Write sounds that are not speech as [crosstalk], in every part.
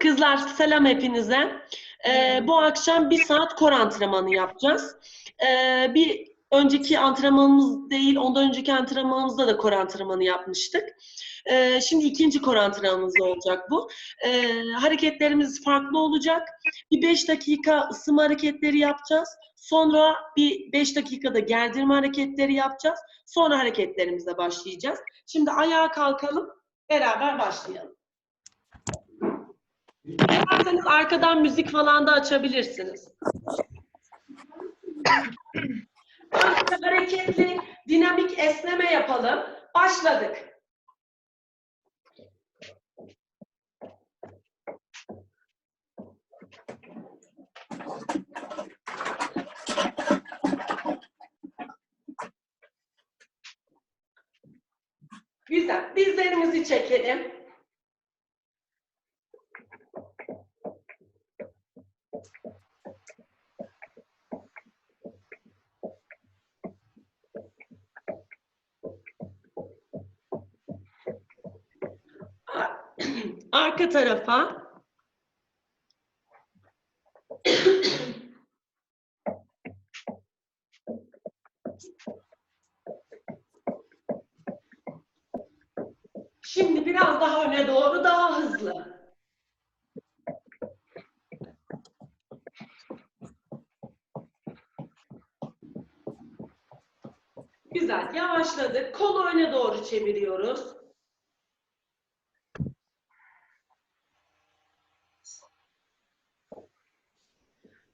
Kızlar selam hepinize. Ee, bu akşam bir saat kor antrenmanı yapacağız. Ee, bir önceki antrenmanımız değil, ondan önceki antrenmanımızda da kor antrenmanı yapmıştık. Ee, şimdi ikinci kor antrenmanımız olacak bu. Ee, hareketlerimiz farklı olacak. Bir 5 dakika ısınma hareketleri yapacağız. Sonra bir 5 dakikada gerdirme hareketleri yapacağız. Sonra hareketlerimize başlayacağız. Şimdi ayağa kalkalım, beraber başlayalım. İsterseniz arkadan müzik falan da açabilirsiniz. Hareketli, dinamik esneme yapalım. Başladık. Güzel. Dizlerimizi çekelim. Arka tarafa. Şimdi biraz daha öne doğru daha hızlı. Güzel. Yavaşladık. Kolu öne doğru çeviriyoruz.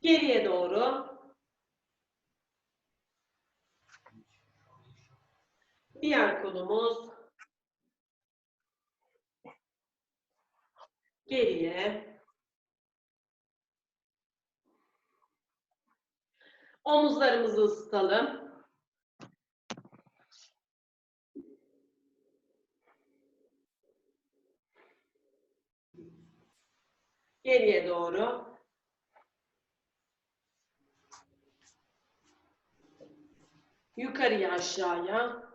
Geriye doğru. Diğer kolumuz. Geriye. Omuzlarımızı ısıtalım. Geriye doğru. Yukarıya aşağıya.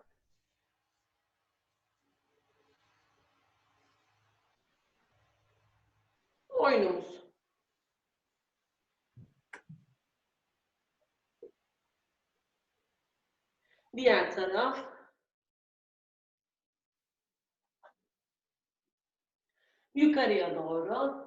Oyunumuz. Diğer taraf. Yukarıya doğru.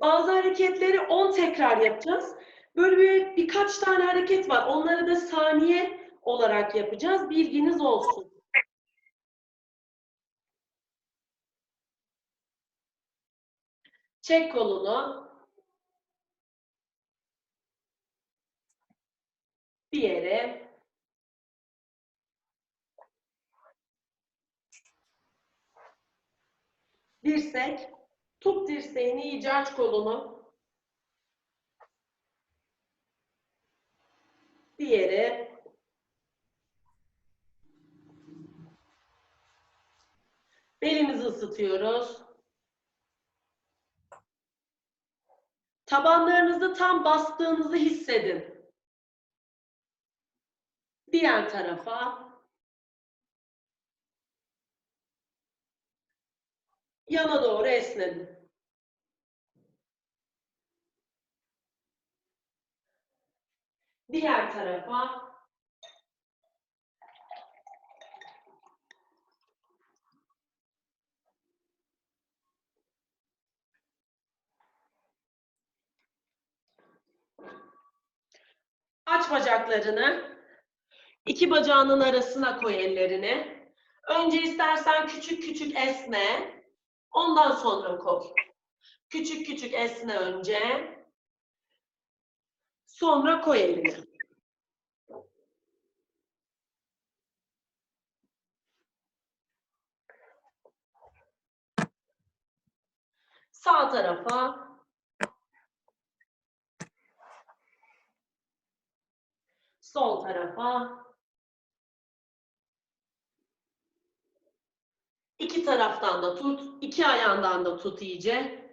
Bazı hareketleri 10 tekrar yapacağız. Böyle bir, birkaç tane hareket var. Onları da saniye olarak yapacağız. Bilginiz olsun. Çek kolunu. Bir yere. Dirsek. Tut dirseğini, iyice aç kolunu. Diğeri. Belimizi ısıtıyoruz. Tabanlarınızı tam bastığınızı hissedin. Diğer tarafa. Yana doğru esnedin. Diğer tarafa. Aç bacaklarını. İki bacağının arasına koy ellerini. Önce istersen küçük küçük esne. Ondan sonra koy. Küçük küçük esne önce. Sonra koy elini. Sağ tarafa. Sol tarafa. İki taraftan da tut. iki ayağından da tut iyice.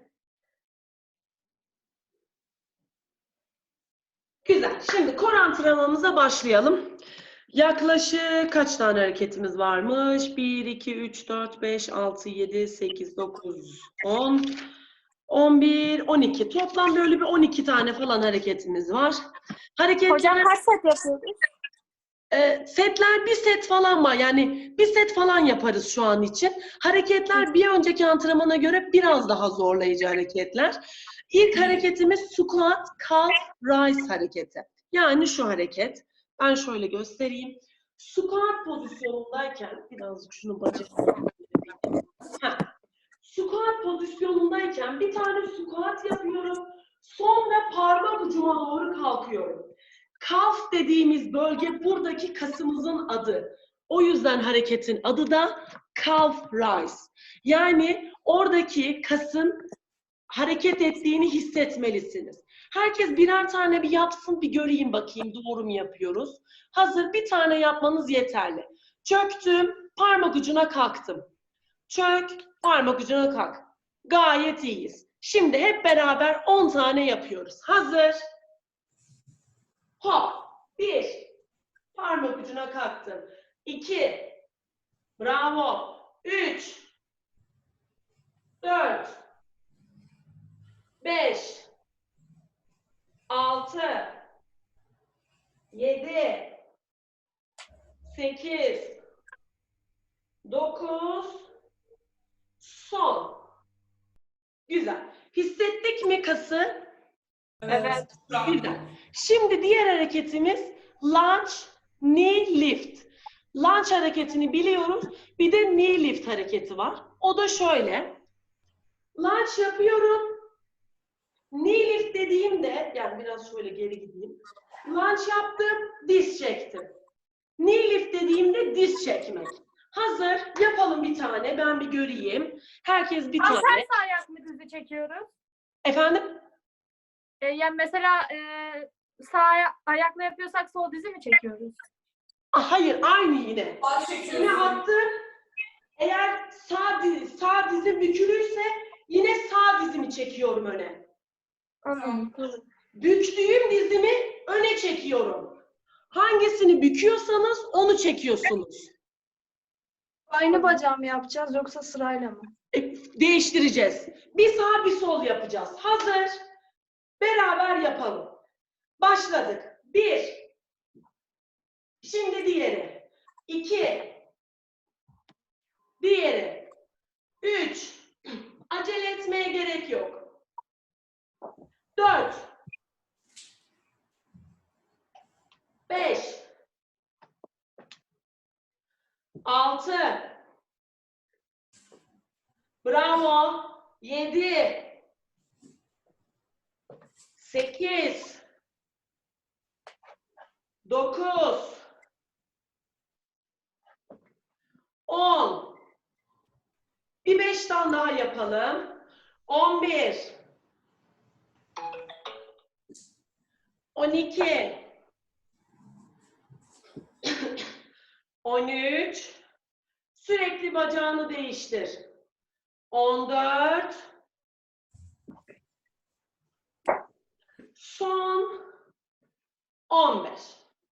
Güzel. Şimdi kor antrenmanımıza başlayalım. Yaklaşık kaç tane hareketimiz varmış? 1, 2, 3, 4, 5, 6, 7, 8, 9, 10, 11, 12. Toplam böyle bir 12 tane falan hareketimiz var. Hareketler, Hocam kaç set yapıyoruz? e, setler bir set falan var. Yani bir set falan yaparız şu an için. Hareketler bir önceki antrenmana göre biraz daha zorlayıcı hareketler. İlk hareketimiz squat, calf, rise hareketi. Yani şu hareket. Ben şöyle göstereyim. Squat pozisyonundayken, birazcık şunu Heh. Squat pozisyonundayken bir tane squat yapıyorum. Sonra parmak ucuma doğru kalkıyorum. Kalf dediğimiz bölge buradaki kasımızın adı. O yüzden hareketin adı da calf rise. Yani oradaki kasın hareket ettiğini hissetmelisiniz. Herkes birer tane bir yapsın, bir göreyim bakayım doğru mu yapıyoruz. Hazır bir tane yapmanız yeterli. Çöktüm, parmak ucuna kalktım. Çök, Parmak ucuna kalk. Gayet iyiyiz. Şimdi hep beraber 10 tane yapıyoruz. Hazır. Hop. 1. Parmak ucuna kalktım. 2. Bravo. 3. 4. 5. 6. 7. 8. 9. Hissettik mi kası? Evet. Güzel. Şimdi diğer hareketimiz lunge knee lift. Lunge hareketini biliyoruz. Bir de knee lift hareketi var. O da şöyle. Lunge yapıyorum. Knee lift dediğimde, yani biraz şöyle geri gideyim. Lunge yaptım, diz çektim. Knee lift dediğimde diz çekmek. Hazır. Yapalım bir tane. Ben bir göreyim. Herkes bir tane. ters ayak mı dizi çekiyoruz? Efendim? Ee, yani mesela e, sağ aya- ayakla yapıyorsak sol dizi mi çekiyoruz? Ah, Hayır, aynı yine. Yine attım. Eğer sağ, diz, sağ dizim bükülürse yine sağ dizimi çekiyorum öne. Anladım. Büktüğüm dizimi öne çekiyorum. Hangisini büküyorsanız onu çekiyorsunuz. Aynı bacağı mı yapacağız yoksa sırayla mı? E, değiştireceğiz. Bir sağ bir sol yapacağız. Hazır. Beraber yapalım. Başladık. Bir. Şimdi diğeri. İki. Diğeri. Üç. Acele etmeye gerek yok. Dört. Beş. Altı. Bravo. Yedi. Sekiz. Dokuz. On. Bir beş tane daha yapalım. On bir. On iki. On üç. Sürekli bacağını değiştir. 14 Son 15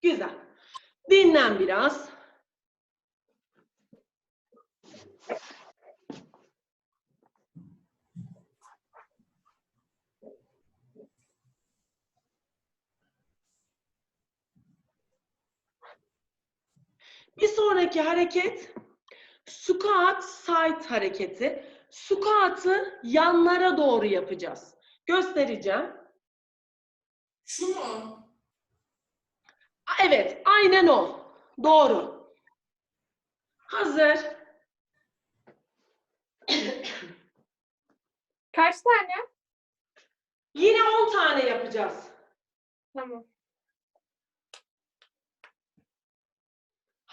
Güzel. Dinlen biraz. Bir sonraki hareket Squat side hareketi. Squat'ı yanlara doğru yapacağız. Göstereceğim. Şu mu? Evet, aynen o. Doğru. Hazır. Kaç tane? Yine 10 tane yapacağız. Tamam.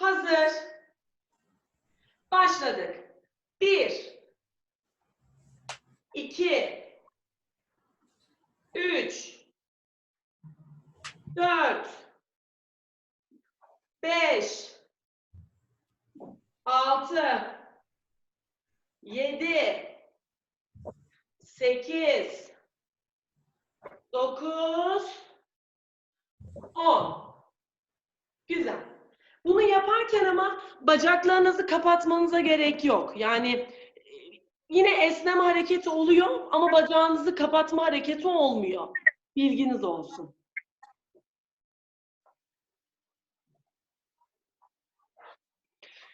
Hazır. Başladık. Bir. iki, Üç. Dört. Beş. Altı. Yedi. Sekiz. Dokuz. On. Güzel. Yaparken ama bacaklarınızı kapatmanıza gerek yok. Yani e, yine esneme hareketi oluyor ama bacağınızı kapatma hareketi olmuyor. Bilginiz olsun.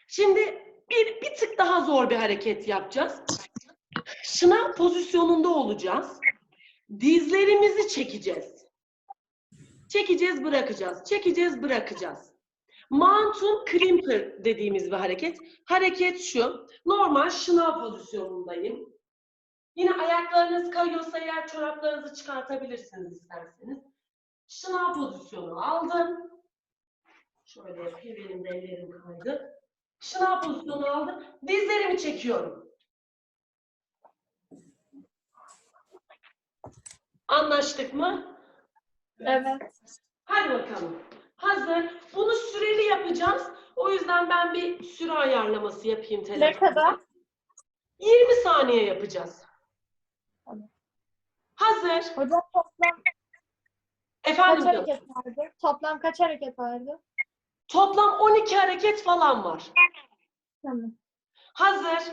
Şimdi bir, bir tık daha zor bir hareket yapacağız. Şınav pozisyonunda olacağız. Dizlerimizi çekeceğiz. Çekeceğiz, bırakacağız. Çekeceğiz, bırakacağız. Mountain climber dediğimiz bir hareket. Hareket şu. Normal şınav pozisyonundayım. Yine ayaklarınız kayıyorsa eğer çoraplarınızı çıkartabilirsiniz isterseniz. Şınav pozisyonu aldım. Şöyle yapayım, benim de ellerim kaydı. Şınav pozisyonu aldım. Dizlerimi çekiyorum. Anlaştık mı? Evet. Hadi bakalım. Hazır. Bunu süreli yapacağız. O yüzden ben bir süre ayarlaması yapayım Ne telefonda. kadar? 20 saniye yapacağız. Tamam. Hazır. Hocam toplam Efendim kaç hareket vardı? Toplam kaç hareket vardı? Toplam 12 hareket falan var. Tamam. Hazır.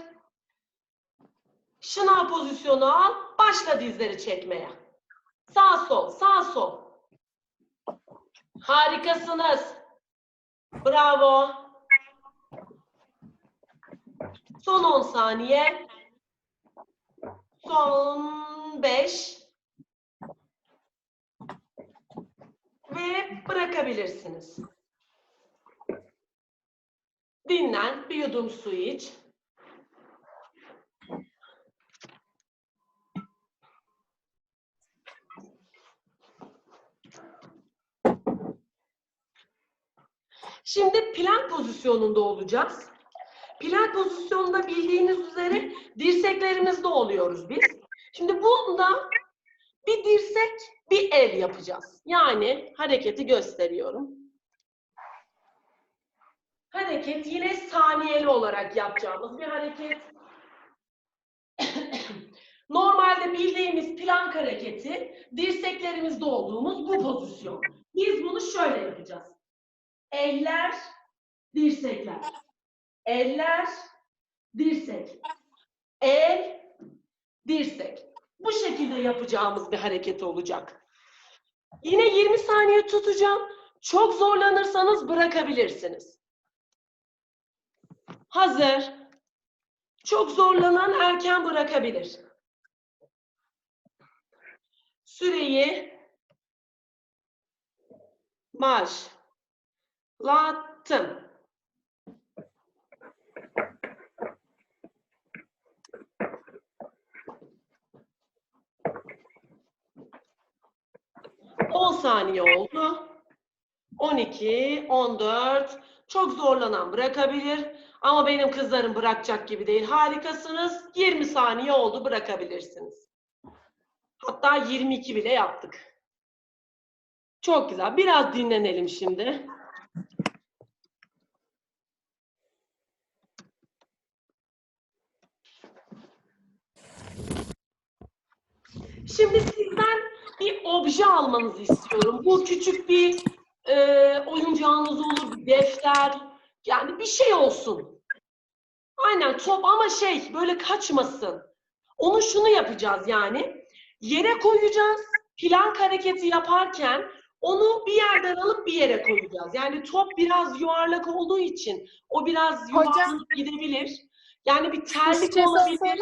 Şınav pozisyonu al. Başla dizleri çekmeye. Sağ sol, sağ sol. Harikasınız. Bravo. Son 10 saniye. Son 5. Ve bırakabilirsiniz. Dinlen, bir yudum su iç. Şimdi plank pozisyonunda olacağız. Plank pozisyonunda bildiğiniz üzere dirseklerimizde oluyoruz biz. Şimdi bunda bir dirsek, bir el yapacağız. Yani hareketi gösteriyorum. Hareket yine saniyeli olarak yapacağımız bir hareket. [coughs] Normalde bildiğimiz plank hareketi dirseklerimizde olduğumuz bu pozisyon. Biz. Eller, dirsekler. Eller, dirsek. El, dirsek. Bu şekilde yapacağımız bir hareket olacak. Yine 20 saniye tutacağım. Çok zorlanırsanız bırakabilirsiniz. Hazır. Çok zorlanan erken bırakabilir. Süreyi başlattım. On saniye oldu. 12, 14. Çok zorlanan bırakabilir. Ama benim kızlarım bırakacak gibi değil. Harikasınız. 20 saniye oldu bırakabilirsiniz. Hatta 22 bile yaptık. Çok güzel. Biraz dinlenelim şimdi. Şimdi sizden bir obje almanızı istiyorum. Bu küçük bir e, oyuncağınız olur, bir defter, yani bir şey olsun. Aynen top ama şey böyle kaçmasın. Onu şunu yapacağız yani. Yere koyacağız. Plank hareketi yaparken onu bir yerden alıp bir yere koyacağız. Yani top biraz yuvarlak olduğu için o biraz yuvarlanıp gidebilir. Yani bir terlik olabilir.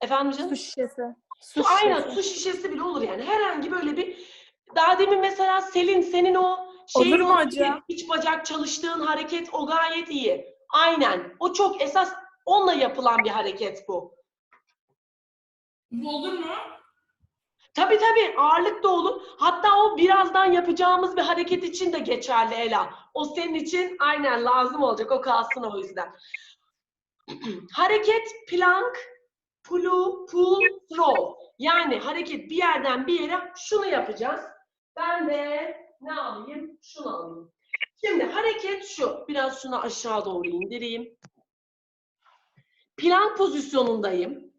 Efendim canım? Su şişesi. Su, aynen su şişesi bile olur yani. Herhangi böyle bir daha demin mesela Selin senin o şeyin Olur mu hocam? iç bacak çalıştığın hareket o gayet iyi. Aynen. O çok esas onunla yapılan bir hareket bu. Bu olur mu? Tabii tabii ağırlık da olur. Hatta o birazdan yapacağımız bir hareket için de geçerli Ela. O senin için aynen lazım olacak. O kalsın o yüzden. [clears throat] hareket plank, pull, pull, throw. Yani hareket bir yerden bir yere şunu yapacağız. Ben de ne alayım? Şunu alayım. Şimdi hareket şu. Biraz şunu aşağı doğru indireyim. Plank pozisyonundayım.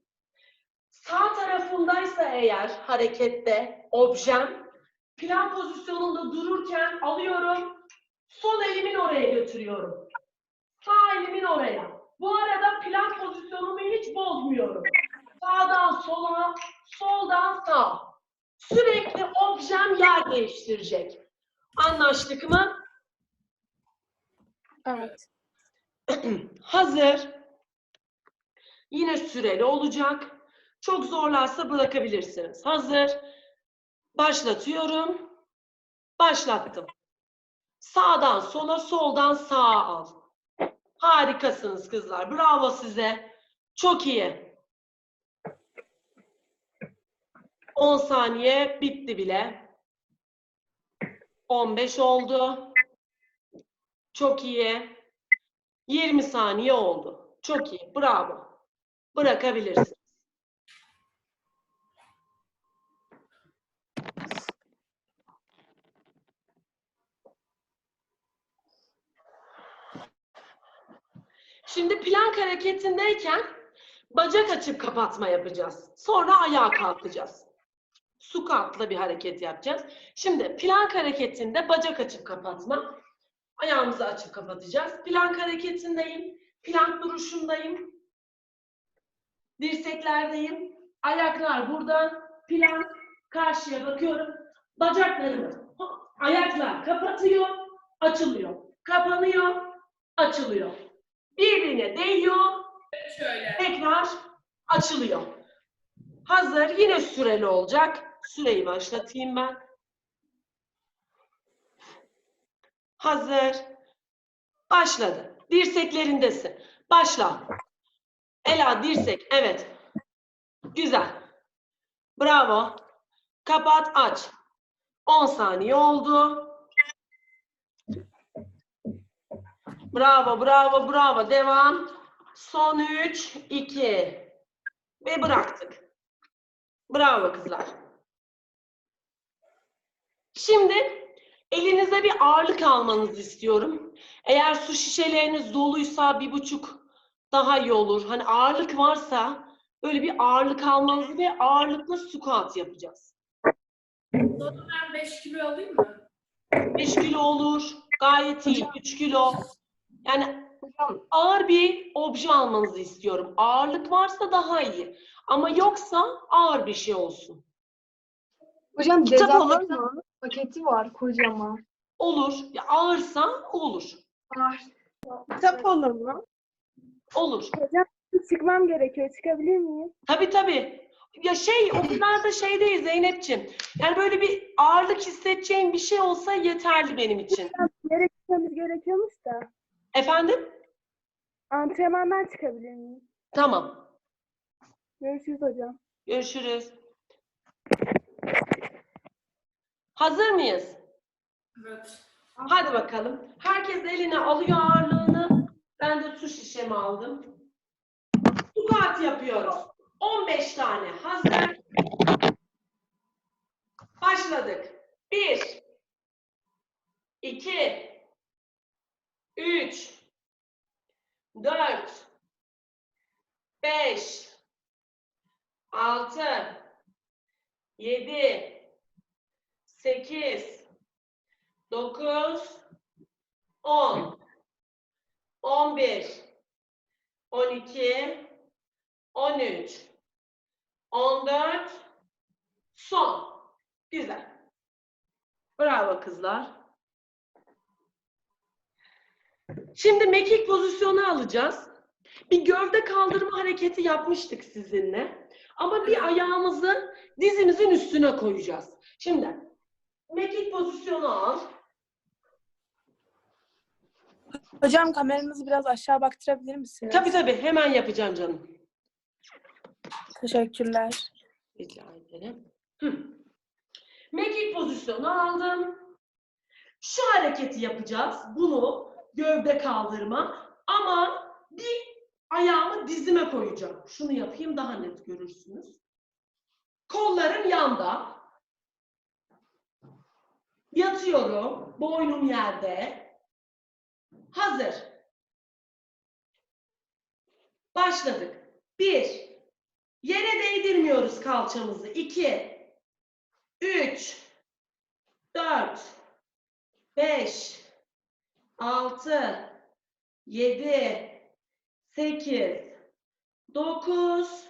Sağ tarafındaysa eğer harekette objem plan pozisyonunda dururken alıyorum, Sol elimin oraya götürüyorum. Sağ elimin oraya. Bu arada plan pozisyonumu hiç bozmuyorum. Sağdan sola, soldan sağa. Sürekli objem yer değiştirecek. Anlaştık mı? Evet. [clears throat] Hazır. Yine süreli olacak. Çok zorlarsa bırakabilirsiniz. Hazır. Başlatıyorum. Başlattım. Sağdan sola, soldan sağa al. Harikasınız kızlar. Bravo size. Çok iyi. 10 saniye bitti bile. 15 oldu. Çok iyi. 20 saniye oldu. Çok iyi. Bravo. Bırakabilirsiniz. Şimdi plank hareketindeyken bacak açıp kapatma yapacağız. Sonra ayağa kalkacağız. Squat'la bir hareket yapacağız. Şimdi plank hareketinde bacak açıp kapatma. Ayağımızı açıp kapatacağız. Plank hareketindeyim. Plank duruşundayım. Dirseklerdeyim. Ayaklar buradan. Plank. Karşıya bakıyorum. Bacaklarımı ayaklar kapatıyor, açılıyor. Kapanıyor, açılıyor. Birbirine değiyor, Şöyle. tekrar açılıyor. Hazır. Yine süreli olacak. Süreyi başlatayım ben. Hazır. Başladı. Dirseklerindesin. Başla. Ela dirsek. Evet. Güzel. Bravo. Kapat aç. 10 saniye oldu. Bravo, bravo, bravo. Devam. Son 3, 2 ve bıraktık. Bravo kızlar. Şimdi elinize bir ağırlık almanızı istiyorum. Eğer su şişeleriniz doluysa bir buçuk daha iyi olur. Hani ağırlık varsa böyle bir ağırlık almanızı ve ağırlıkla squat yapacağız. Ben 5 kilo alayım mı? 5 kilo olur. Gayet iyi. 3 kilo. Yani ağır bir obje almanızı istiyorum. Ağırlık varsa daha iyi. Ama yoksa ağır bir şey olsun. Hocam Kitap dezenfektan paketi var kocaman. Olur. Ya ağırsa olur. Var. Kitap olur mu? Olur. Çıkmam gerekiyor. Çıkabilir miyim? Tabii tabii. Ya şey o kadar da şey değil Zeynep'ciğim. Yani böyle bir ağırlık hissedeceğim bir şey olsa yeterli benim için. Nereye gitmemiz gerekiyormuş da. Efendim? Antrenmandan çıkabilir miyim? Tamam. Görüşürüz hocam. Görüşürüz. Hazır mıyız? Evet. Hadi bakalım. Herkes eline alıyor ağırlığını. Ben de su şişemi aldım. Squat yapıyoruz. 15 tane. Hazır. Başladık. 1 2 3 4 5 6 7 8 9 10 11 12 13 14 son. Güzel. Bravo kızlar. Şimdi mekik pozisyonu alacağız. Bir gövde kaldırma hareketi yapmıştık sizinle. Ama bir ayağımızı dizimizin üstüne koyacağız. Şimdi mekik pozisyonu al. Hocam kameranızı biraz aşağı baktırabilir misiniz? Tabii tabii hemen yapacağım canım. Teşekkürler. Rica ederim. Hı. Mekik pozisyonu aldım. Şu hareketi yapacağız. Bunu gövde kaldırma. Ama bir ayağımı dizime koyacağım. Şunu yapayım daha net görürsünüz. Kollarım yanda. Yatıyorum. Boynum yerde. Hazır. Başladık. Bir. Yere değdirmiyoruz kalçamızı. 2 3 4 5 6, 7, 8, 9,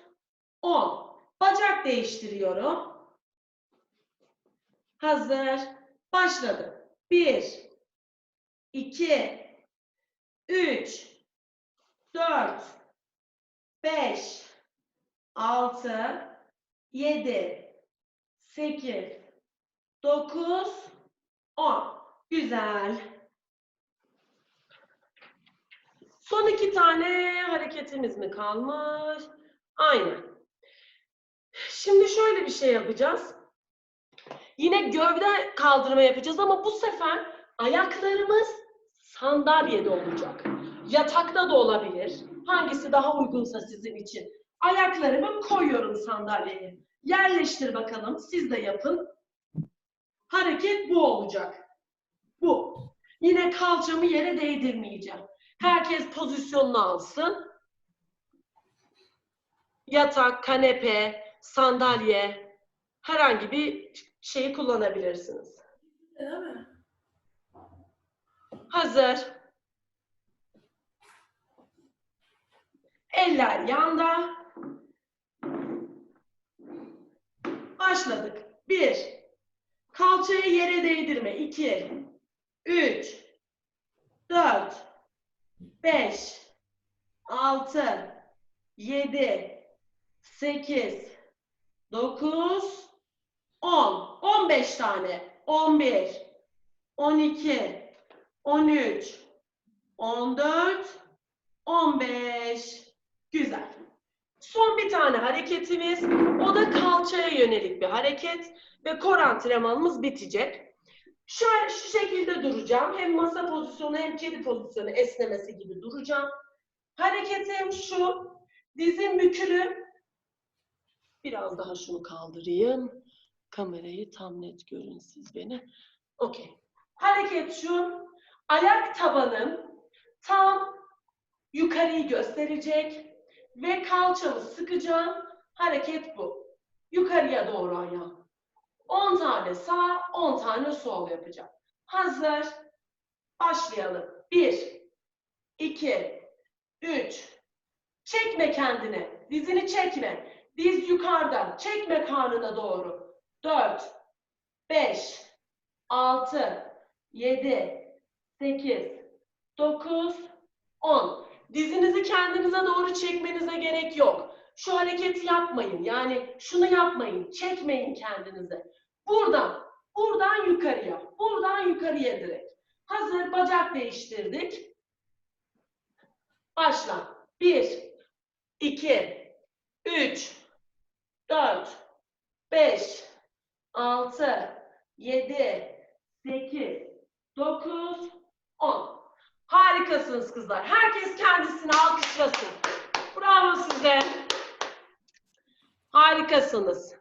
10. Bacak değiştiriyorum. Hazır. Başladı. 1, 2, 3, 4, 5, 6, 7, 8, 9, 10. Güzel. Son iki tane hareketimiz mi kalmış? Aynen. Şimdi şöyle bir şey yapacağız. Yine gövde kaldırma yapacağız ama bu sefer ayaklarımız sandalyede olacak. Yatakta da olabilir. Hangisi daha uygunsa sizin için. Ayaklarımı koyuyorum sandalyeye. Yerleştir bakalım. Siz de yapın. Hareket bu olacak. Bu. Yine kalçamı yere değdirmeyeceğim. Herkes pozisyonunu alsın. Yatak, kanepe, sandalye herhangi bir şeyi kullanabilirsiniz. Değil mi? Hazır. Eller yanda. Başladık. Bir. Kalçayı yere değdirme. İki. Üç. Dört. Beş. Altı. Yedi. Sekiz. Dokuz. On. On beş tane. On bir. On iki. 13, 14, 15. Güzel. Son bir tane hareketimiz. O da kalçaya yönelik bir hareket. Ve kor antrenmanımız bitecek. Şöyle şu şekilde duracağım. Hem masa pozisyonu hem kedi pozisyonu esnemesi gibi duracağım. Hareketim şu. Dizim bükülü. Biraz daha şunu kaldırayım. Kamerayı tam net görün siz beni. Okey. Hareket şu. Ayak tabanım tam yukarıyı gösterecek ve kalçamı sıkacağım. Hareket bu. Yukarıya doğru ayağım. 10 tane sağ, 10 tane sol yapacağım. Hazır. Başlayalım. 1, 2, 3. Çekme kendine. Dizini çekme. Diz yukarıda. Çekme karnına doğru. 4, 5, 6, 7, 8, 9, 10. Dizinizi kendinize doğru çekmenize gerek yok. Şu hareketi yapmayın. Yani şunu yapmayın. Çekmeyin kendinize. Buradan, buradan yukarıya, buradan yukarıya direkt. Hazır bacak değiştirdik. Başla. 1, 2, 3, 4, 5, 6, 7, 8, 9, 10. Harikasınız kızlar. Herkes kendisini alkışlasın. Bravo size. Harikasınız.